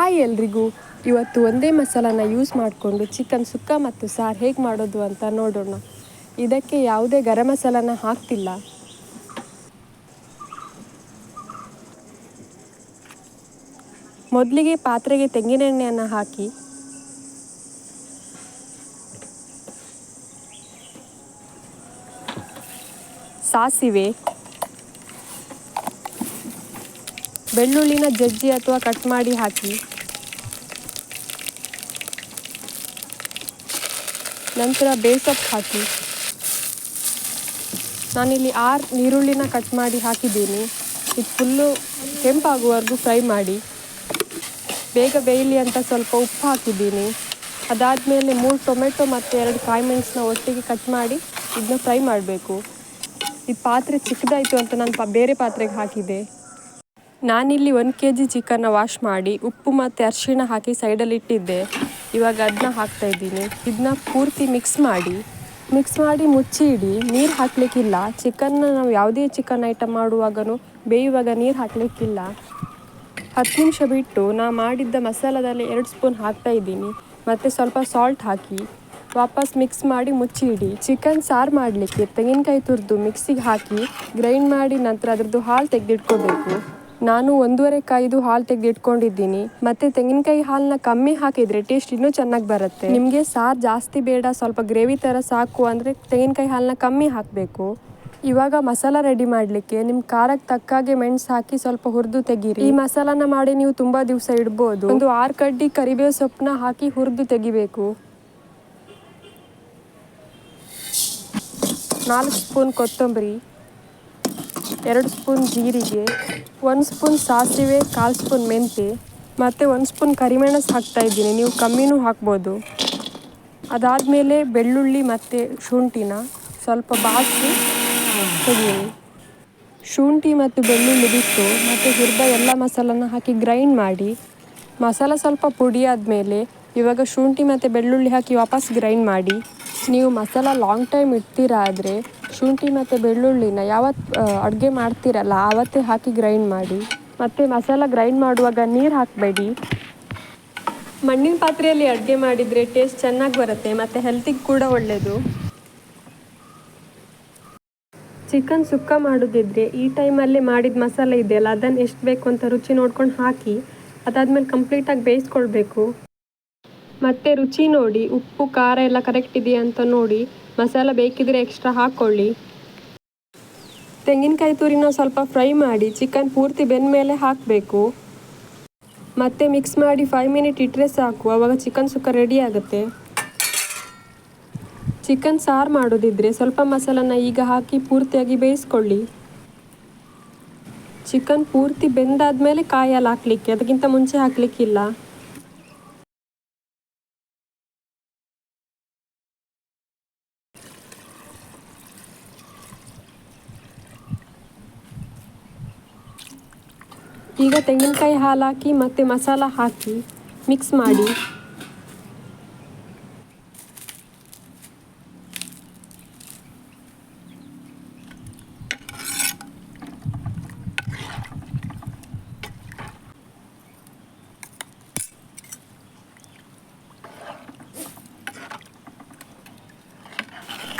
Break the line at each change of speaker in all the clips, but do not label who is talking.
Hi ಎಲ್ರಿಗೂ. ಇವತ್ತು ಒಂದೇ ಮಸಾಲಾನ ಯೂಸ್ ಮಾಡಿಕೊಂಡು ಚಿಕನ್ ಸುಕ್ಕ ಮತ್ತು ಸಾರು ಹೇಗೆ ಮಾಡೋದು ಅಂತ ನೋಡೋಣ. ಇದಕ್ಕೆ ಯಾವುದೇ ಗರಂ ಮಸಾಲಾನ ಹಾಕ್ತಿಲ್ಲ. ಮೊದಲಿಗೆ ಪಾತ್ರೆಗೆ ತೆಂಗಿನೆಣ್ಣೆಯನ್ನು ಹಾಕಿ. ಸಾಸಿವೆ. ಬೆಳ್ಳುಳ್ಳಿನ ಜಜ್ಜಿ ಅಥವಾ ಕಟ್ ಮಾಡಿ ಹಾಕಿ. ನಂತರ ಬೇಸೊಪ್ಪು ಹಾಕಿ. ನಾನಿಲ್ಲಿ ಆರು ನೀರುಳ್ಳಿನ ಕಟ್ ಮಾಡಿ ಹಾಕಿದ್ದೀನಿ. ಇದು ಫುಲ್ಲು ಕೆಂಪಾಗುವವರೆಗೂ ಫ್ರೈ ಮಾಡಿ. ಬೇಗ ಬೇಯಲಿ ಅಂತ ಸ್ವಲ್ಪ ಉಪ್ಪು ಹಾಕಿದ್ದೀನಿ. ಅದಾದಮೇಲೆ ಮೂರು ಟೊಮೆಟೊ ಮತ್ತು ಎರಡು ಕಾಯಿ ಮೆಣಸನ್ನ ಒಟ್ಟಿಗೆ ಕಟ್ ಮಾಡಿ ಇದನ್ನ ಫ್ರೈ ಮಾಡಬೇಕು. ಈ ಪಾತ್ರೆ ಚಿಕ್ಕದಾಯಿತು ಅಂತ ನಾನು ಬೇರೆ ಪಾತ್ರೆಗೆ ಹಾಕಿದೆ ನಾನಿಲ್ಲಿ ಒಂದು ಕೆ ಜಿ ಚಿಕನ್ನ ವಾಶ್ ಮಾಡಿ, ಉಪ್ಪು ಮತ್ತು ಅರಿಶಿಣ ಹಾಕಿ ಸೈಡಲ್ಲಿ ಇಟ್ಟಿದ್ದೆ. ಇವಾಗ ಅದನ್ನ ಹಾಕ್ತಾ ಇದ್ದೀನಿ. ಇದನ್ನ ಪೂರ್ತಿ ಮಿಕ್ಸ್ ಮಾಡಿ ಮಿಕ್ಸ್ ಮಾಡಿ ಮುಚ್ಚಿ ಇಡಿ ನೀರು ಹಾಕಲಿಕ್ಕಿಲ್ಲ. ಚಿಕನ್ನ ನಾವು ಯಾವುದೇ ಚಿಕನ್ ಐಟಮ್ ಮಾಡುವಾಗನೂ ಬೇಯುವಾಗ ನೀರು ಹಾಕಲಿಕ್ಕಿಲ್ಲ. ಹತ್ತು ನಿಮಿಷ ಬಿಟ್ಟು ನಾ ಮಾಡಿದ್ದ ಮಸಾಲದಲ್ಲಿ ಎರಡು ಸ್ಪೂನ್ ಹಾಕ್ತಾ ಇದ್ದೀನಿ. ಮತ್ತು ಸ್ವಲ್ಪ ಸಾಲ್ಟ್ ಹಾಕಿ ವಾಪಸ್ ಮಿಕ್ಸ್ ಮಾಡಿ ಮುಚ್ಚಿ ಇಡಿ ಚಿಕನ್ ಸಾರು ಮಾಡಲಿಕ್ಕೆ ತೆಂಗಿನಕಾಯಿ ತುರಿದು ಮಿಕ್ಸಿಗೆ ಹಾಕಿ ಗ್ರೈಂಡ್ ಮಾಡಿ ನಂತರ ಅದರದ್ದು ಹಾಲು ತೆಗೆದಿಟ್ಕೋಬೇಕು. ನಾನು ಒಂದೂವರೆ ಕಾಯ್ದು ಹಾಲು ತೆಗೆದಿಟ್ಕೊಂಡಿದ್ದೀನಿ. ಮತ್ತು ತೆಂಗಿನಕಾಯಿ ಹಾಲನ್ನ ಕಮ್ಮಿ ಹಾಕಿದರೆ ಟೇಸ್ಟ್ ಇನ್ನೂ ಚೆನ್ನಾಗಿ ಬರುತ್ತೆ. ನಿಮಗೆ ಸಾರು ಜಾಸ್ತಿ ಬೇಡ, ಸ್ವಲ್ಪ ಗ್ರೇವಿ ಥರ ಸಾಕು ಅಂದರೆ ತೆಂಗಿನಕಾಯಿ ಹಾಲನ್ನ ಕಮ್ಮಿ ಹಾಕಬೇಕು. ಇವಾಗ ಮಸಾಲ ರೆಡಿ ಮಾಡಲಿಕ್ಕೆ ನಿಮ್ಮ ಖಾರಕ್ಕೆ ತಕ್ಕಾಗೆ ಮೆಣಸು ಹಾಕಿ ಸ್ವಲ್ಪ ಹುರಿದು ತೆಗೀರಿ. ಈ ಮಸಾಲಾನ ಮಾಡಿ ನೀವು ತುಂಬ ದಿವಸ ಇಡ್ಬೋದು. ಒಂದು ಆರು ಕಡ್ಡಿ ಕರಿಬೇವು ಸೊಪ್ಪನ್ನ ಹಾಕಿ ಹುರಿದು ತೆಗಿಬೇಕು. ನಾಲ್ಕು ಸ್ಪೂನ್ ಕೊತ್ತಂಬರಿ. ಎರಡು ಸ್ಪೂನ್ ಜೀರಿಗೆ, ಒಂದು ಸ್ಪೂನ್ ಸಾಸಿವೆ, ಕಾಲು ಸ್ಪೂನ್ ಮೆಂತೆ, ಮತ್ತು ಒಂದು ಸ್ಪೂನ್ ಕರಿಮೆಣಸು ಹಾಕ್ತಾ ಇದ್ದೀನಿ. ನೀವು ಕಮ್ಮಿನೂ ಹಾಕ್ಬೋದು. ಅದಾದಮೇಲೆ ಬೆಳ್ಳುಳ್ಳಿ ಮತ್ತು ಶುಂಠಿನ ಸ್ವಲ್ಪ ಬಾಸಿ ತೆಗೀರಿ ಶುಂಠಿ ಮತ್ತು ಬೆಳ್ಳುಳ್ಳಿ ಬಿಟ್ಟು ಮತ್ತು ಹುರಿದ ಎಲ್ಲ ಮಸಾಲನ ಹಾಕಿ ಗ್ರೈಂಡ್ ಮಾಡಿ. ಮಸಾಲ ಸ್ವಲ್ಪ ಪುಡಿ ಆದಮೇಲೆ ಇವಾಗ ಶುಂಠಿ ಮತ್ತು ಬೆಳ್ಳುಳ್ಳಿ ಹಾಕಿ ವಾಪಸ್ ಗ್ರೈಂಡ್ ಮಾಡಿ. ನೀವು ಮಸಾಲ ಲಾಂಗ್ ಟೈಮ್ ಇಡ್ತೀರಾ ಆದರೆ ಶುಂಠಿ ಮತ್ತು ಬೆಳ್ಳುಳ್ಳಿನ ಯಾವತ್ತು ಅಡುಗೆ ಮಾಡ್ತೀರಲ್ಲ, ಆವತ್ತೇ ಹಾಕಿ ಗ್ರೈಂಡ್ ಮಾಡಿ. ಮತ್ತು ಮಸಾಲ ಗ್ರೈಂಡ್ ಮಾಡುವಾಗ ನೀರು ಹಾಕಬೇಡಿ. ಮಣ್ಣಿನ ಪಾತ್ರೆಯಲ್ಲಿ ಅಡುಗೆ ಮಾಡಿದರೆ ಟೇಸ್ಟ್ ಚೆನ್ನಾಗಿ ಬರುತ್ತೆ, ಮತ್ತು ಹೆಲ್ತಿಗೆ ಕೂಡ ಒಳ್ಳೆಯದು ಚಿಕನ್ ಸುಕ್ಕ ಮಾಡೋದಿದ್ರೆ ಈ ಟೈಮಲ್ಲಿ ಮಾಡಿದ ಮಸಾಲೆ ಇದೆಯಲ್ಲ ಅದನ್ನು ಎಷ್ಟು ಬೇಕು ಅಂತ ರುಚಿ ನೋಡ್ಕೊಂಡು ಹಾಕಿ, ಅದಾದಮೇಲೆ ಕಂಪ್ಲೀಟಾಗಿ ಬೇಯಿಸ್ಕೊಳ್ಬೇಕು. ಮತ್ತು ರುಚಿ ನೋಡಿ, ಉಪ್ಪು, ಖಾರ ಎಲ್ಲ ಕರೆಕ್ಟ್ ಇದೆಯಾ ಅಂತ ನೋಡಿ, ಮಸಾಲ ಬೇಕಿದ್ರೆ ಎಕ್ಸ್ಟ್ರಾ ಹಾಕ್ಕೊಳ್ಳಿ ತೆಂಗಿನಕಾಯಿ ತುರಿನ ಸ್ವಲ್ಪ ಫ್ರೈ ಮಾಡಿ ಚಿಕನ್ ಪೂರ್ತಿ ಬೆಂದ ಮೇಲೆ ಹಾಕಬೇಕು. ಮತ್ತೆ ಮಿಕ್ಸ್ ಮಾಡಿ ಫೈವ್ ಮಿನಿಟ್ ಇಟ್ಟರೆ ಸಾಕು, ಅವಾಗ ಚಿಕನ್ ಸುಕ್ಕ ರೆಡಿ ಆಗುತ್ತೆ. ಚಿಕನ್ ಸಾರು ಮಾಡೋದಿದ್ರೆ ಸ್ವಲ್ಪ ಮಸಾಲನ ಈಗ ಹಾಕಿ ಪೂರ್ತಿಯಾಗಿ ಬೇಯಿಸ್ಕೊಳ್ಳಿ. ಚಿಕನ್ ಪೂರ್ತಿ ಬೆಂದಾದ ಮೇಲೆ ಕಾಯಲ್ಲಿ ಹಾಕ್ಲಿಕ್ಕೆ, ಅದಕ್ಕಿಂತ ಮುಂಚೆ ಹಾಕ್ಲಿಕ್ಕಿಲ್ಲ. ಈಗ ತೆಂಗಿನಕಾಯಿ ಹಾಲು ಹಾಕಿ ಮತ್ತು ಮಸಾಲ ಹಾಕಿ ಮಿಕ್ಸ್ ಮಾಡಿ.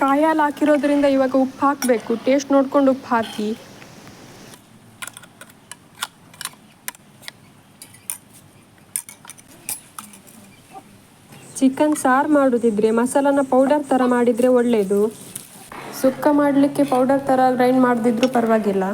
ಕಾಯಿ ಹಾಲು ಹಾಕಿರೋದ್ರಿಂದ ಇವಾಗ ಉಪ್ಪು ಹಾಕಬೇಕು. ಟೇಸ್ಟ್ ನೋಡ್ಕೊಂಡು ಉಪ್ಪು ಹಾಕಿ. ಚಿಕನ್ ಸಾರು ಮಾಡೋದಿದ್ರೆ, ಮಸಾಲಾನ ಪೌಡರ್ ಥರ ಮಾಡಿದರೆ ಒಳ್ಳೆಯದು ಸುಕ್ಕ ಮಾಡಲಿಕ್ಕೆ ಪೌಡರ್ ಥರ ಗ್ರೈಂಡ್ ಮಾಡದಿದ್ರೂ ಪರವಾಗಿಲ್ಲ.